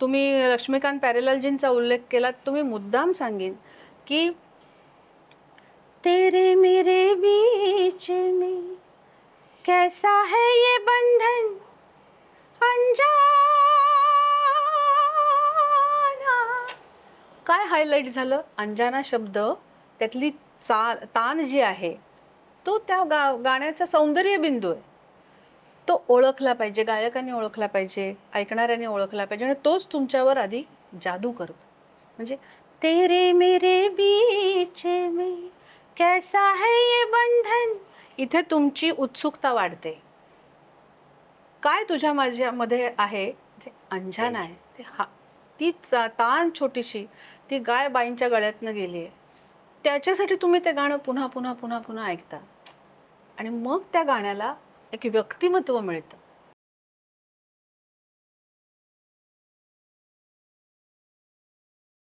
तुम्ही लक्ष्मीकांत पॅरेलालजींचा उल्लेख केला तुम्ही मुद्दाम सांगेन की तेरे मेरे बीच में कैसा है ये बंधन? अंजाना काय हायलाईट झालं? अंजाना शब्द त्यातली चा तान जी आहे तो त्या गा गाण्याचा सौंदर्य बिंदू आहे. तो ओळखला पाहिजे गायकाने ओळखला पाहिजे ऐकणाऱ्याने ओळखला पाहिजे आणि तोच तुमच्यावर आधी जादू करतो म्हणजे तेरे मेरे बीच में कैसा है ये बंधन? इथे तुमची उत्सुकता वाढते. काय तुझ्या माझ्यामध्ये आहे? जे अंजान आहे. ते हा ती तान छोटीशी ती गाय बाईंच्या गळ्यातनं गेली आहे त्याच्यासाठी तुम्ही ते गाणं पुन्हा पुन्हा पुन्हा पुन्हा ऐकता. आणि मग त्या गाण्याला एक व्यक्तिमत्व मिळतं.